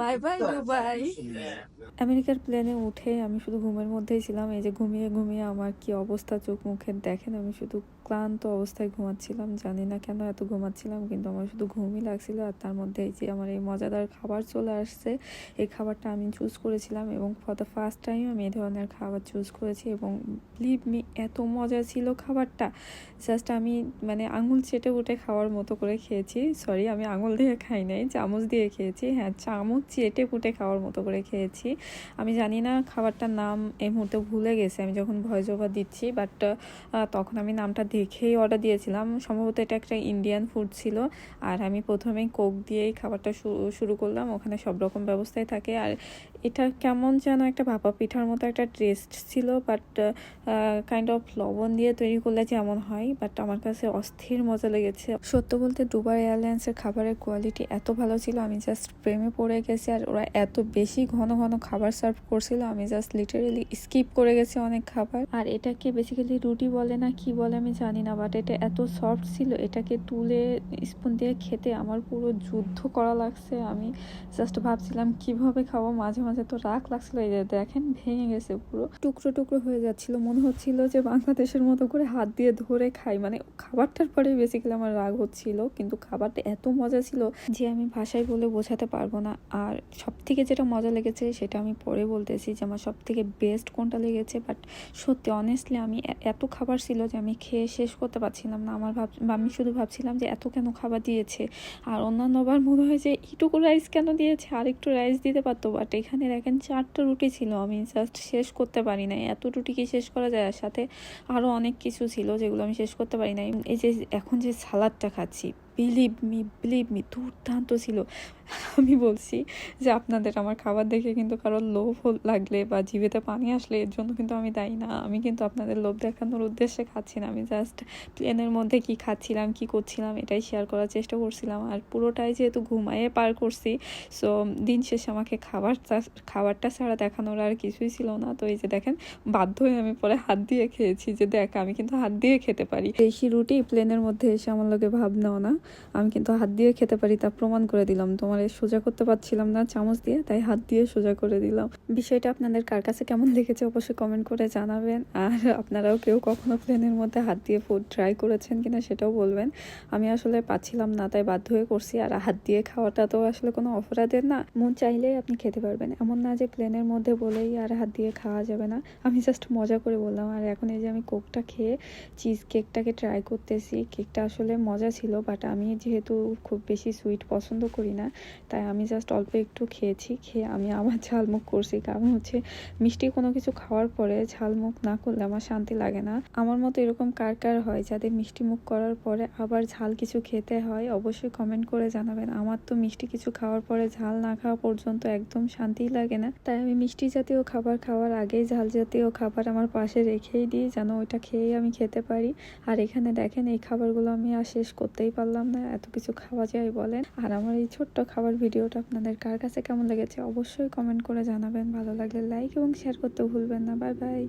Bye bye Dubai আমেরিকার প্লেনে উঠে আমি শুধু ঘুমের মধ্যেই ছিলাম। এই যে ঘুমিয়ে ঘুমিয়ে আমার কি অবস্থা? চোখ মুখের দেখেন, আমি শুধু ক্লান্ত অবস্থায় ঘুমাচ্ছিলাম। জানি না কেন এত ঘুমাচ্ছিলাম, কিন্তু আমার শুধু ঘুমই লাগছিল। আর তার মধ্যে এই যে আমার এই মজাদার খাবার চলে আসছে, এই খাবারটা আমি চুজ করেছিলাম এবং ফর দ্য ফার্স্ট টাইম আমি এই ধরনের খাবার চুজ করেছি এবং লিভ মি এত মজা ছিল খাবারটা। জাস্ট আমি মানে আঙুল চেটে উঠে খাওয়ার মতো করে খেয়েছি। সরি আমি আঙুল দিয়ে খাই নাই, চামচ দিয়ে খেয়েছি। হ্যাঁ চামচ চেটে কুটে খাওয়ার মতো করে খেয়েছি। আমি জানি না খাবারটার নাম এই মুহূর্তে ভুলে গেছে। আমি যখন ভয়েস ওভার দিচ্ছি বাট তখন আমি নামটা দেখেই অর্ডার দিয়েছিলাম। সম্ভবত এটা একটা ইন্ডিয়ান ফুড ছিল। আর আমি প্রথমে কোক দিয়েই খাবারটা শুরু করলাম। ওখানে সব রকম ব্যবস্থায় থাকে। আর এটা কেমন যেন একটা ভাপা পিঠার মতো একটা টেস্ট ছিল বাট কাইন্ড অফ লবণ দিয়ে তৈরি করলে যেমন হয় বাট আমার কাছে অস্থির মজা লেগেছে। সত্য বলতে দুবার এয়ারলাইন্সের খাবারের কোয়ালিটি এত ভালো ছিল, আমি জাস্ট প্রেমে পড়ে গেছি আর ওরা এত বেশি ঘন ঘন খাবার সার্ভ করছিল, আমি জাস্ট লিটারেলি স্কিপ করে গেছি অনেক খাবার। আর এটাকে বেসিক্যালি রুটি বলে না কি বলে আমি জানি না বাট এটা এত সফট ছিল, এটাকে তুলে স্পুন দিয়ে খেতে আমার পুরো যুদ্ধ করা লাগছে। আমি জাস্ট ভাবছিলাম কীভাবে খাব, মাঝে মাঝে তো রাগ লাগছিল, এই যে দেখেন, ভেঙে গেছে পুরো। টুকরো টুকরো হয়ে যাচ্ছিল, মনে হচ্ছিল যে বাংলাদেশের মতো করে হাত দিয়ে ধরে খাই। মানে খাবারটার পরে বেসিক্যালি আমার রাগ হচ্ছিল, কিন্তু খাবারটা এত মজা ছিল যে আমি ভাষায় বলে বোঝাতে পারব না। আর সব থেকে যেটা মজা লেগেছে, সেটা আমি পরে বলতেছি যে আমার সব থেকে বেস্ট কোনটা লেগেছে। বাট সত্যি অনেস্টলি আমি এত খাবার ছিল যে আমি খেয়ে শেষ করতে পারছিলাম না। আমার ভাব আমি শুধু ভাবছিলাম যে এত কেন খাবার দিয়েছে? আর অন্যান্যবার মনে হয় যে, এইটুকু রাইস কেন দিয়েছে? আর একটু রাইস দিতে পারতো। বাট এখানে দেখেন চারটা রুটি ছিল, আমি জাস্ট শেষ করতে পারি নাই। এত রুটি কি শেষ করা যায়? আর সাথে আরও অনেক কিছু ছিল যেগুলো আমি শেষ করতে পারি নাই। এই যে এখন যে সালাদটা খাচ্ছি বিলিভ মি বিলিভ মি দুর্দান্ত ছিল। আমি বলছি যে আপনাদের আমার খাবার দেখে কিন্তু কারোর লোভ লাগলে বা জিভেতে পানি আসলে এর জন্য কিন্তু আমি দায়ী না। আমি কিন্তু আপনাদের লোভ দেখানোর উদ্দেশ্যে খাচ্ছি না। আমি জাস্ট প্লেনের মধ্যে কি খাচ্ছিলাম, কি করছিলাম এটাই শেয়ার করার চেষ্টা করছিলাম। আর পুরোটাই যেহেতু ঘুমাইয়ে পার করছি সো দিন শেষে আমাকে খাবার খাবারটা ছাড়া দেখানোর আর কিছুই ছিল না। তো এই যে দেখেন, বাধ্য হয়ে আমি পরে হাত দিয়ে খেয়েছি যে দেখ, আমি কিন্তু হাত দিয়ে খেতে পারি। দেশি রুটি প্লেনের মধ্যে এসে আমার লোকে ভাব নাও না। আমি কিন্তু হাত দিয়ে খেতে পারি, তা প্রমাণ করে দিলাম। তোমার সোজা করতে পারছিলাম না চামচ দিয়ে, তাই হাত দিয়ে সোজা করে দিলাম। বিষয়টা আপনাদের কার কাছে কেমন লেগেছে অবশ্যই কমেন্ট করে জানাবেন। আর আপনারাও কেউ কখনো প্লেনের মধ্যে হাত দিয়ে ফুড ট্রাই করেছেন কিনা সেটাও বলবেন। আমি আসলে পাচ্ছিলাম না, তাই বাধ্য হয়ে করছি। আর হাত দিয়ে খাওয়াটা তো আসলে কোনো অপরাধের না। মন চাইলেই আপনি খেতে পারবেন। এমন না যে প্লেনের মধ্যে বলেই আর হাত দিয়ে খাওয়া যাবে না। আমি জাস্ট মজা করে বললাম। আর এখন এই যে আমি কোকটা খেয়ে চিজ কেকটাকে ট্রাই করতেছি কেকটা আসলে মজা ছিল বাট আমি যেহেতু খুব বেশি সুইট পছন্দ করি না, তাই আমি জাস্ট অল্প একটু খেয়েছি, খেয়ে আমি আবার ঝালমুখ করছি। কারণ হচ্ছে মিষ্টি কোনো কিছু খাওয়ার পরে ঝালমুখ না করলে আমার শান্তি লাগে না। আমার মতো এরকম কার কার হয় যাদের মিষ্টি মুখ করার পরে আবার ঝাল কিছু খেতে হয়, অবশ্যই কমেন্ট করে জানাবেন। আমার তো মিষ্টি কিছু খাওয়ার পরে ঝাল না খাওয়া পর্যন্ত একদম শান্তিই লাগে না। তাই আমি মিষ্টি জাতীয় খাবার খাওয়ার আগেই ঝাল জাতীয় খাবার আমার পাশে রেখেই দিই, যেন ওইটা খেয়েই আমি খেতে পারি। আর এখানে দেখেন এই খাবারগুলো আমি আর শেষ করতেই পারলাম না, এত কিছু খাওয়া যায় বলেন। আর আমার এই ছোট্ট খাবার ভিডিওটা আপনাদের কার কাছে কেমন লেগেছে অবশ্যই কমেন্ট করে জানাবেন। ভালো লাগলে লাইক এবং শেয়ার করতে ভুলবেন না। Bye bye